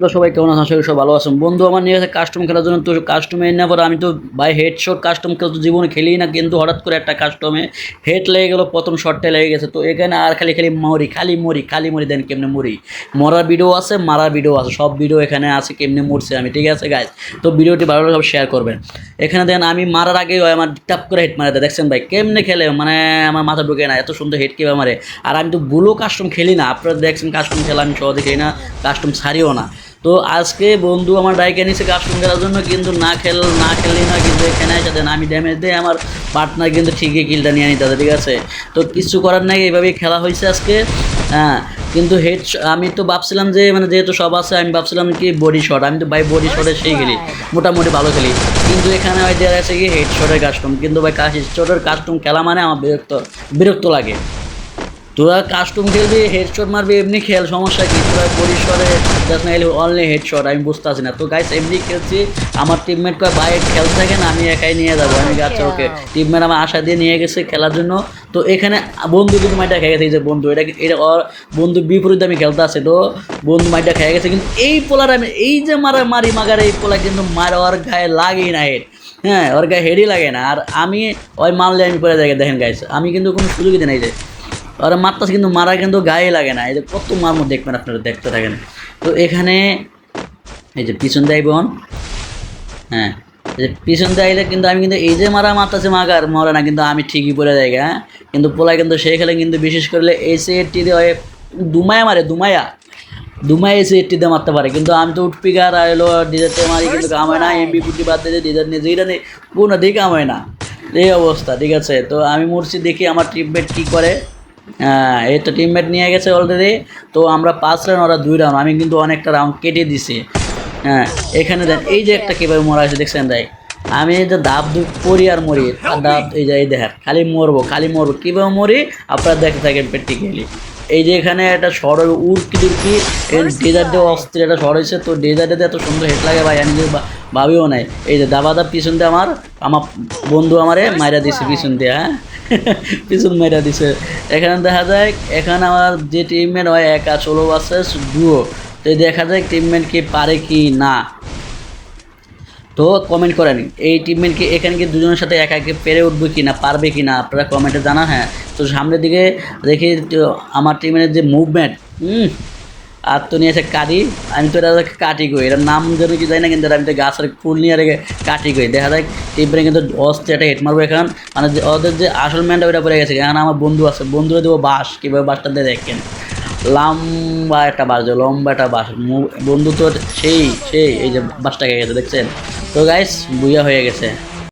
Hello সবাই, কেমন আছেন? করি সব ভালো আছেন। বন্ধু, আমার নিয়ে গেছে কাস্টম খেলার জন্য তো কাস্টমে এনে পরে আমি তো বাই হেড শট কাস্টম খেলতে জীবনে খেলি না, কিন্তু হঠাৎ করে একটা কাস্টমে হেড লেগে গেলো, প্রথম শটটা লেগে গেছে। তো এখানে আর খালি খালি মরি খালি মরি খালি মরি, দেন কেমনে মরি। মরার ভিডিও আছে, মারার ভিডিও আছে, সব ভিডিও এখানে আছে, কেমনে মরছে আমি, ঠিক আছে গাইজ তো ভিডিওটি ভালো সব শেয়ার করবেন। এখানে দেখেন আমি মারার আগে আমার টাপ করে হেড মারে দেয়। দেখছেন ভাই, কেমনে খেলে? মানে আমার মাথা ঢুকে না, এত সুন্দর হেড কীভাবে মারে? আর আমি তো বুলো কাস্টম খেলি না, আপনারা দেখছেন কাস্টম খেলা আমি সহজে খেলি না কাস্টম ছাড়িও না। তো আজকে বন্ধু আমার ডাইকে নিছে কাস্টম খেলার জন্য, কিন্তু না খেল, না খেললি না কিন্তু এখানে এসে দেন। আমি ড্যামেজ দিই, আমার পার্টনার কিন্তু ঠিকই কিলটা নিয়ে নিতে ঠিক আছে? তো কিছু করার নাই, এইভাবেই খেলা হয়েছে আজকে। হ্যাঁ কিন্তু হেড আমি তো ভাবছিলাম যে মানে যেহেতু সব আছে, আমি ভাবছিলাম কি বডি শট আমি তো ভাই বডি শটে সেই খেলি, মোটামুটি ভালো খেলি। কিন্তু এখানে ওই দেওয়া আছে কি হেড শটের কাস্টম কিন্তু ভাই কাজ শটের কাস্টম খেলা মানে আমার বিরক্ত বিরক্ত লাগে। তোরা কাস্টম খেলবি হেডশট মারবি এমনি খেল সমস্যা কি? তোরা পরিসরে জাস্ট না অনলি হেডশট আমি বুঝতে পারছি না। তো গাইস এমনি খেলছি আমার টিমমেট কয় ভাই খেলতে থাকেন আমি একাই নিয়ে যাব আমি গাছ ওকে। টিমমেট আমার আশা দিয়ে নিয়ে গেছে খেলার জন্য। তো এখানে বন্ধু কিন্তু মাইটা খেয়ে গেছে এই যে বন্ধু এটা এটা বন্ধু বিপরীতে আমি খেলতে আছে তো বন্ধু মাইটা খেয়ে গেছে কিন্তু এই পোলার আমি এই যে মারা মারি মাগার এই পোলা কিন্তু মার ওর গায়ে লাগেই না হেড হ্যাঁ ওর গায়ে হেডই লাগে না। আর আমি ওই মারলে আমি পরে দেখেন গাইছে আমি কিন্তু কোনো সুযোগই দিই না এই যে ওরা মারতেছে কিন্তু মারা কিন্তু গায়ে লাগে না। এই যে কত মারমো দেখবেন আপনারা, দেখতে থাকেন। তো এখানে এই যে পিছন দেয় বোন। হ্যাঁ এই যে পিছন দিয়ে কিন্তু আমি কিন্তু এই যে মারা মারতেছে মাগার, মরে না, কিন্তু আমি ঠিকই পড়ে যাই হ্যাঁ কিন্তু পোলা কিন্তু সেই খেলে কিন্তু বিশেষ করলে এসে এটি দিয়ে দুমায়া মারে, দুমায়া। দুমায় এসে এটি দিয়ে মারতে পারে। কিন্তু আমি তো উঠপিকার আর এলো ডিজারতে মারি, কিন্তু কামায় না, এমবি ফুটি বাদ দিয়ে ডিজার নিয়ে যেটা নেই, কোনো দিকে কামায় না। এই অবস্থা, ঠিক আছে? তো আমি মরছি দেখি আমার টিমমেট কী করে। এই তো টিমমেট নিয়ে গেছে অলরেডি তো আমরা পাঁচ রাউন্ড ওরা দুই রাউন্ড আমি কিন্তু অনেকটা রাউন্ড কেটে দিছি। হ্যাঁ এখানে দেন এই যে একটা কীভাবে মরা আছে দেখছেন তাই আমি এই যে দাব দুপ পরি আর মরি দাব এই যে এই দেখেন খালি মরবো খালি মরবো কীভাবে মরি? আপনারা দেখে থাকেন প্র্যাকটিক্যালি এই যে এখানে একটা শহর উড়কি দুর্কি এই ডেজার্টে অস্থির একটা শহর হয়েছে তো ডেজার্টে এত সুন্দর হেট লাগে ভাই আমি ভাবিও নাই। এই যে দাবাদা পিছন দিয়ে আমার আমার বন্ধু আমারে মাইরা দিছে পিছন দিয়ে হ্যাঁ? পিছন মাইরা দিছে। এখানে দেখা যায় এখানে আমার যে টিমমেট হয়, একা ষোলো আছে ডুও তো দেখা যায় টিমমেট কি পারে কি না। তো কমেন্ট করেন, এই টিমমেট কি এখানে কি দুজনের সাথে একা একে পেরে উঠবে কি না, পারবে কি না? আপনারা কমেন্টে জানান হ্যাঁ। তো সামনের দিকে দেখি আমার টিমের যে মুভমেন্ট হুম? আর তো নিয়েছে কাটি, আমি তো এটা কাটি কই, এটার নাম যেন কি জানি না, কিন্তু আমি তো গাছের ফুল নিয়ে রেখে কাটি কই। দেখা যায় টিমে কিন্তু অস্ত্রে একটা হেট মারবো এখন। মানে ওদের যে আসল ম্যানটা ওইটা পড়ে গেছে। এখানে আমার বন্ধু আছে, বন্ধুরা দেবো বাস, কীভাবে বাসটা দিয়ে দেখেন। লম্বা একটা বাস লম্বা একটা বাস। বন্ধু তো সেই সেই, এই যে বাসটা খেয়ে গেছে, দেখছেন? তো গাইস বুইয়া হয়ে গেছে।